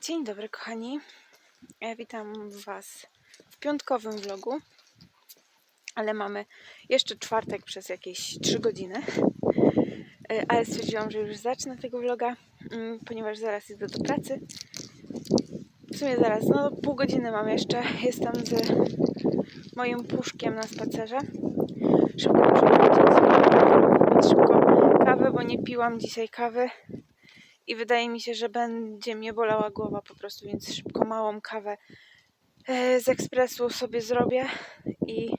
Dzień dobry, kochani. Witam Was w piątkowym vlogu, ale mamy jeszcze czwartek przez jakieś 3 godziny. E, Ale stwierdziłam, że już zacznę tego vloga, mm, ponieważ zaraz idę do pracy. W sumie zaraz, no pół godziny mam jeszcze. Jestem z moim puszkiem na spacerze. Szybko muszę szybko bo nie piłam dzisiaj kawy i wydaje mi się, że będzie mnie bolała głowa po prostu, więc szybko małą kawę e, z ekspresu sobie zrobię i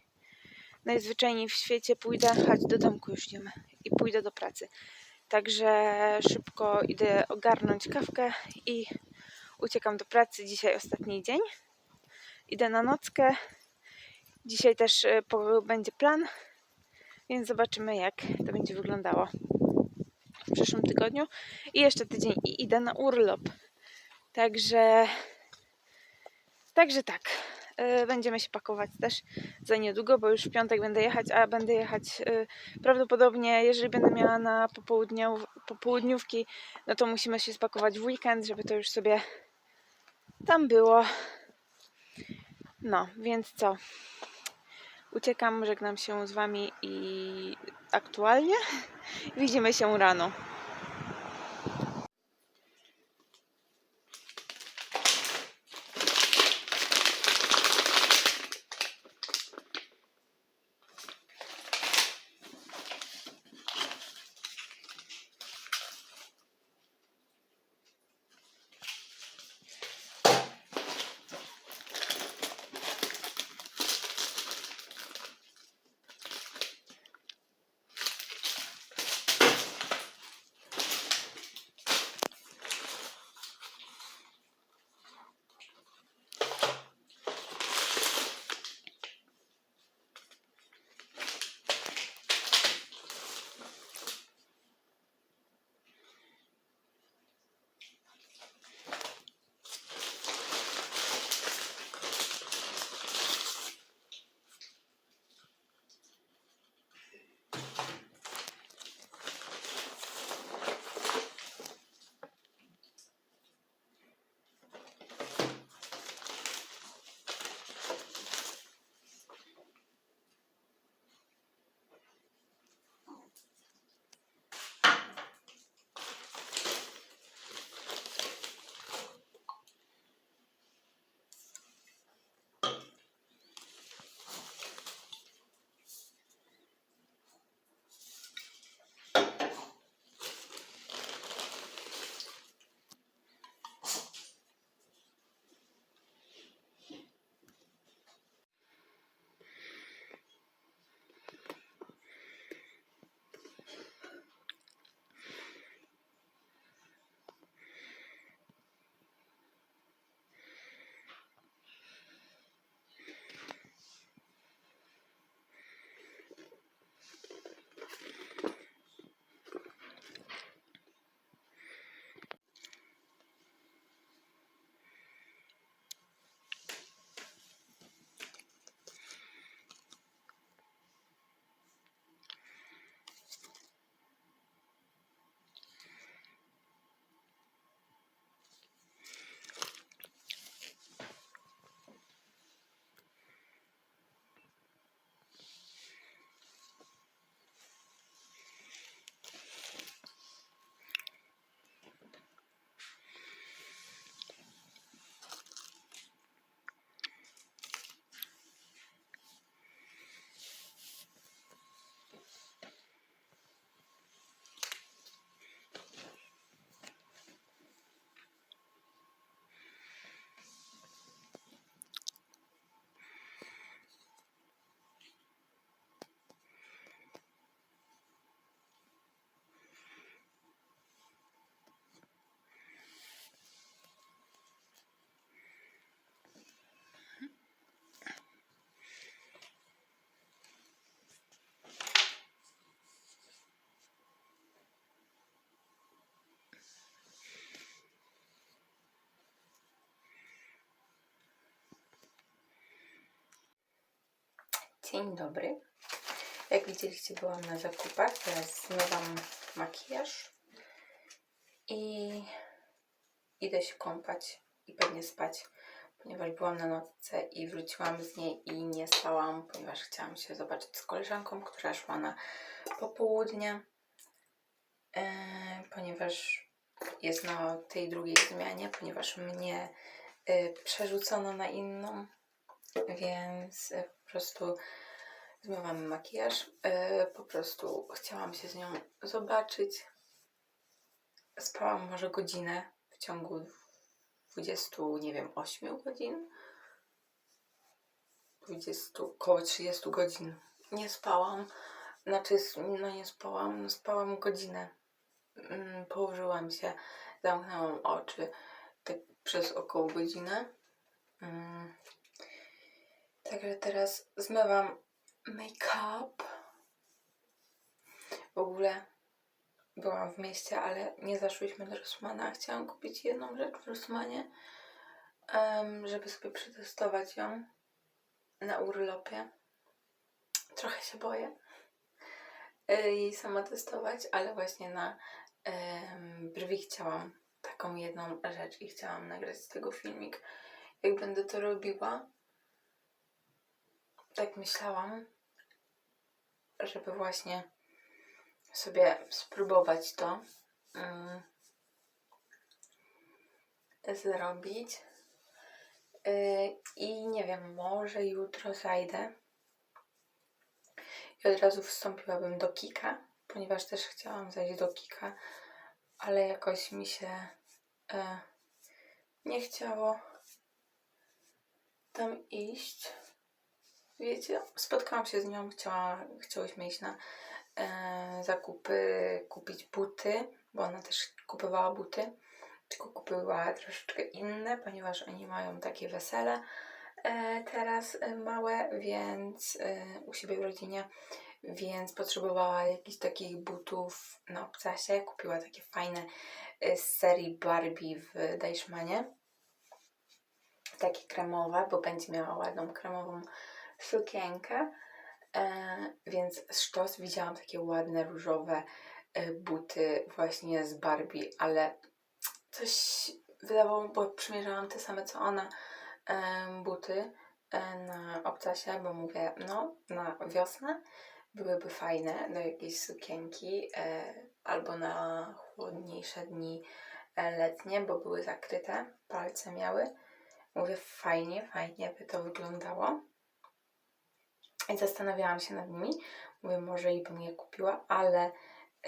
najzwyczajniej w świecie pójdę, chodź do domku już nie ma i pójdę do pracy. Także szybko idę ogarnąć kawkę i uciekam do pracy. Dzisiaj ostatni dzień. Idę na nockę. Dzisiaj też e, będzie plan, więc zobaczymy jak to będzie wyglądało przyszłym tygodniu i jeszcze tydzień i idę na urlop. Także także tak. y, Będziemy się pakować też za niedługo, bo już w piątek będę jechać, a będę jechać y, prawdopodobnie, jeżeli będę miała na popołudniówki, no to musimy się spakować w weekend, żeby to już sobie tam było. No, więc co? Uciekam, żegnam się z Wami i aktualnie widzimy się rano. Dzień dobry. Jak widzieliście, byłam na zakupach. Teraz zmywam makijaż. i idę się kąpać i pewnie spać, ponieważ byłam na nocce i wróciłam z niej i nie spałam, ponieważ chciałam się zobaczyć z koleżanką, która szła na popołudnie, e, ponieważ jest na tej drugiej zmianie, ponieważ mnie e, przerzucono na inną, więc po prostu zmywam makijaż. E, po prostu chciałam się z nią zobaczyć. Spałam może godzinę w ciągu 20, nie wiem, 8 godzin. 20, około 30 godzin. Nie spałam. Znaczy, no nie spałam, no spałam godzinę. Mm, Położyłam się, zamknęłam oczy tak przez około godzinę. Także teraz zmywam make-up. W ogóle byłam w mieście, ale nie zaszłyśmy do Rossmana. Chciałam kupić jedną rzecz w Rossmanie, żeby sobie przetestować ją na urlopie. Trochę się boję y, jej sama testować, ale właśnie na brwi chciałam taką jedną rzecz i chciałam nagrać z tego filmik. Jak będę to robiła, tak myślałam, żeby właśnie sobie spróbować to mm, zrobić. Yy, I nie wiem, może jutro zajdę i od razu wstąpiłabym do Kika, ponieważ też chciałam zajść do Kika, ale jakoś mi się e, nie chciało tam iść. Wiecie, spotkałam się z nią, chciała, chciałyśmy iść na e, zakupy, kupić buty, bo ona też kupowała buty, tylko kupiła troszeczkę inne, ponieważ oni mają takie wesele e, teraz e, małe, więc e, u siebie w rodzinie, więc potrzebowała jakichś takich butów na obcasie. Kupiła takie fajne e, z serii Barbie w Deichmanie. Takie kremowe, bo będzie miała ładną kremową sukienkę. E, więc sztos widziałam takie ładne różowe e, buty właśnie z Barbie, ale coś wydawało, bo przymierzałam te same co ona em, buty e, na obcasie, bo mówię, no na wiosnę byłyby fajne do jakiejś sukienki e, albo na chłodniejsze dni e, letnie, bo były zakryte, palce miały. Mówię, fajnie, fajnie by to wyglądało. Zastanawiałam się nad nimi. Mówię, może i bym je kupiła, ale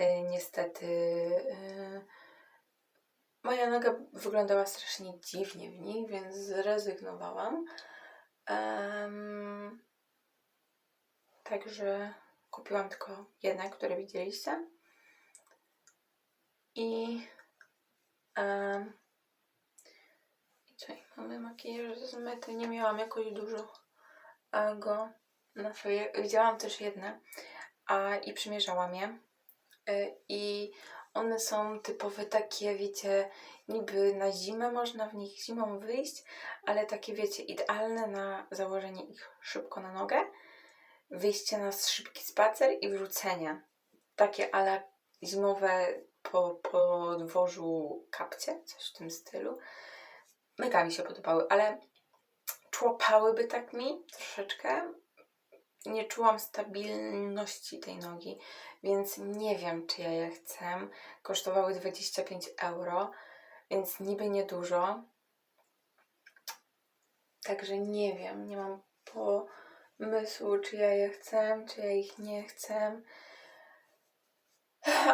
y, niestety y, moja noga wyglądała strasznie dziwnie w nich, więc zrezygnowałam. Em, także kupiłam tylko jedne, które widzieliście. I co, i mamy makijaż zmyty. Nie miałam jakoś dużo e, go swoje. Widziałam też jedne a, i przymierzałam je. Y, I one są typowe takie, wiecie, niby na zimę można w nich zimą wyjść, ale takie, wiecie, idealne na założenie ich szybko na nogę, wyjście na szybki spacer i wrzucenie. Takie ale zimowe po podwożu kapcie, coś w tym stylu. Mega mi się podobały, ale człopałyby tak mi troszeczkę. Nie czułam stabilności tej nogi, więc nie wiem, czy ja je chcę. Kosztowały 25 euro, więc niby niedużo. Także nie wiem, nie mam pomysłu, czy ja je chcę, czy ja ich nie chcę.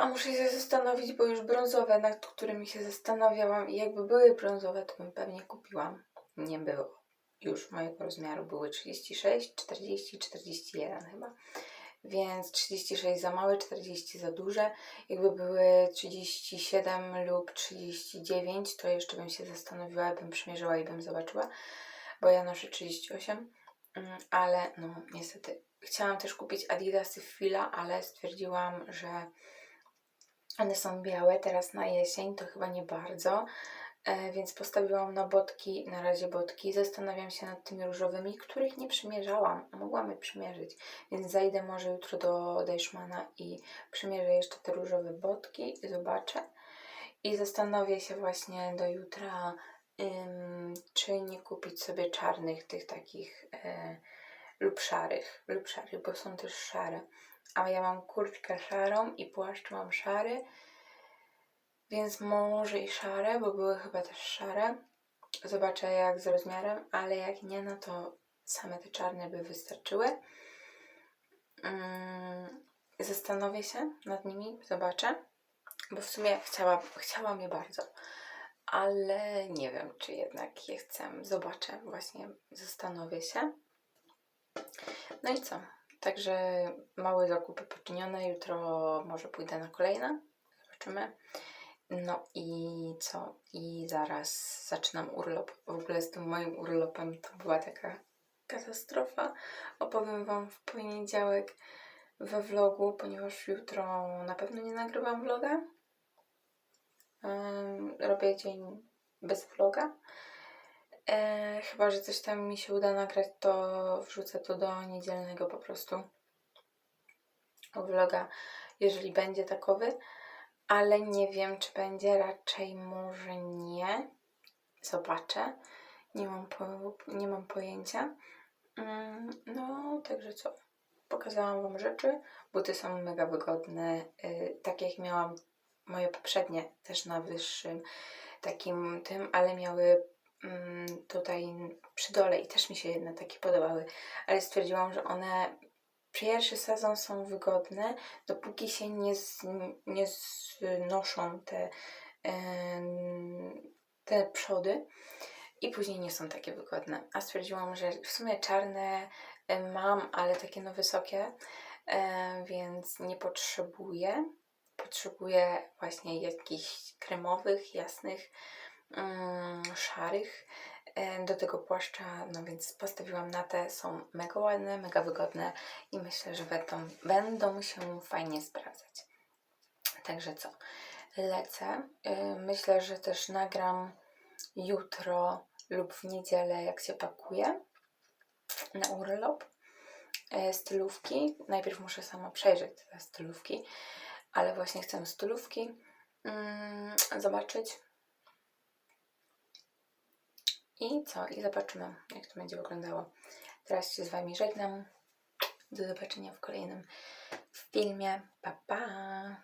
A muszę się zastanowić, bo już brązowe, nad którymi się zastanawiałam, i jakby były brązowe, to bym pewnie kupiłam. Nie było. Już mojego rozmiaru były 36, 40, 41 chyba. Więc 36 za małe, 40 za duże. Jakby były 37 lub 39, to jeszcze bym się zastanowiła, bym przymierzyła i bym zobaczyła, bo ja noszę 38, mm, ale no niestety. Chciałam też kupić Adidasy Fila, ale stwierdziłam, że one są białe teraz na jesień, to chyba nie bardzo. E, więc postawiłam na botki, na razie botki. Zastanawiam się nad tymi różowymi, których nie przymierzałam. a Mogłam je przymierzyć, więc zajdę może jutro do Deichmana i przymierzę jeszcze te różowe botki i zobaczę. I zastanowię się właśnie do jutra, ym, czy nie kupić sobie czarnych, tych takich e, lub szarych, lub szarych, bo są też szare. A ja mam kurtkę szarą i płaszcz mam szary, więc może i szare, bo były chyba też szare. Zobaczę jak z rozmiarem, ale jak nie, no to same te czarne by wystarczyły. Mm, Zastanowię się nad nimi, zobaczę, bo w sumie chciałam, chciałam je bardzo, ale nie wiem, czy jednak je chcę. Zobaczę, właśnie zastanowię się. No i co? Także małe zakupy poczynione. Jutro może pójdę na kolejne. Zobaczymy. No i co? I zaraz zaczynam urlop. W ogóle z tym moim urlopem to była taka katastrofa. Opowiem Wam w poniedziałek we vlogu, ponieważ jutro na pewno nie nagrywam vloga. Robię dzień bez vloga. E, chyba, że coś tam mi się uda nagrać, to wrzucę to do niedzielnego po prostu vloga, jeżeli będzie takowy. Ale nie wiem, czy będzie, raczej może nie. Zobaczę. Nie mam, po, nie mam pojęcia. Mm, No, także co? Pokazałam Wam rzeczy. Buty są mega wygodne. y, Tak jak miałam moje poprzednie, też na wyższym takim tym, ale miały mm, tutaj przy dole i też mi się jedne takie podobały. Ale stwierdziłam, że one pierwszy sezon są wygodne, dopóki się nie, z, nie znoszą te, te przody i później nie są takie wygodne. A stwierdziłam, że w sumie czarne mam, ale takie no wysokie, więc nie potrzebuję. Potrzebuję właśnie jakichś kremowych, jasnych, mm, szarych. Do tego płaszcza, no więc postawiłam na te, są mega ładne, mega wygodne i myślę, że będą, będą się fajnie sprawdzać. Także co, lecę. Myślę, że też nagram jutro lub w niedzielę, jak się pakuję na urlop e, stylówki. Najpierw muszę sama przejrzeć te stylówki, ale właśnie chcę stylówki mm, zobaczyć. I co? I zobaczymy, jak to będzie wyglądało. Teraz się z Wami żegnam. Do zobaczenia w kolejnym filmie. Pa, pa!